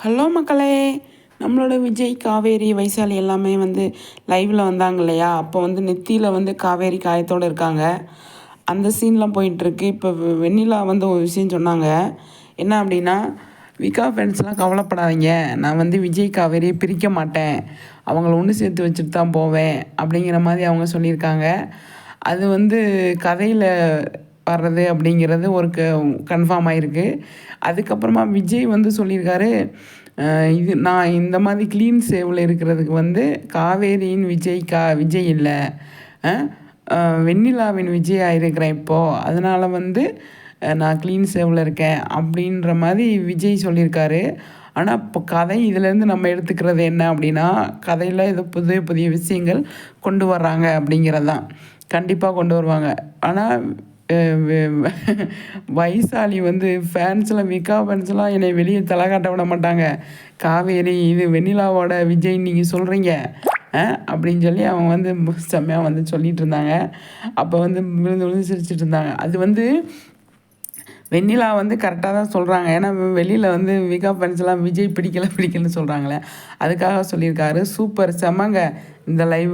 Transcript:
Hello மக்களே நம்மளோட விஜய் காவேரி வைசாலி எல்லாமே வந்து லைவில் வந்தாங்க இல்லையா? அப்போ வந்து நெத்தியில் வந்து காவேரி காயத்தோடு இருக்காங்க. அந்த சீன்லாம் போயிட்டுருக்கு. இப்போ வெண்ணிலா வந்து ஒரு விஷயம் சொன்னாங்க. என்ன அப்படின்னா விகா ஃப்ரெண்ட்ஸ்லாம் கவலைப்படாதீங்க. நான் வந்து விஜய் காவேரியை பிரிக்க மாட்டேன். அவங்கள ஒன்று சேர்த்து வச்சுட்டு தான் போவேன். அப்படிங்கிற மாதிரி அவங்க சொல்லியிருக்காங்க. அது வந்து கதையில் வர்றது அப்படிங்கிறது ஒரு க கன்ஃபார்ம் ஆகிருக்கு அதுக்கப்புறமா விஜய் வந்து சொல்லியிருக்காரு இது நான் இந்த மாதிரி க்ளீன் சேவில் இருக்கிறதுக்கு வந்து காவேரியின் விஜய் கா விஜய் இல்லை. வெண்ணிலாவின் விஜயாக இருக்கிறேன் இப்போது அதனால் வந்து நான் க்ளீன் சேவில் இருக்கேன் அப்படின்ற மாதிரி விஜய் சொல்லியிருக்காரு. ஆனால் இப்போ கதை இதிலேருந்து நம்ம எடுத்துக்கிறது என்ன அப்படின்னா கதையில் ஏதோ புதிய புதிய விஷயங்கள் கொண்டு வர்றாங்க அப்படிங்கிறது தான் கண்டிப்பாக கொண்டு வருவாங்க. ஆனால் வைசாலி வந்து ஃபேன்ஸ்லாம் விகா ஃபேன்ஸ்லாம் என்னை வெளியே தலை காட்ட விட மாட்டாங்க. காவேரி இது வெண்ணிலாவோட விஜய் நீங்கள் சொல்கிறீங்க அப்படின்னு சொல்லி அவன் வந்து செம்மையாக வந்து சொல்லிட்டு இருந்தாங்க. அப்போ வந்து விழுந்து விழுந்து சிரிச்சிட்டு இருந்தாங்க. அது வந்து வெண்ணிலா வந்து கரெக்டாக தான் சொல்கிறாங்க ஏன்னா வெளியில் வந்து விகா ஃபேன்ஸ்லாம் விஜய் பிடிக்கல பிடிக்கலன்னு சொல்கிறாங்களே அதுக்காக சொல்லியிருக்காரு. சூப்பர். செம்மங்க. இந்த லைவ்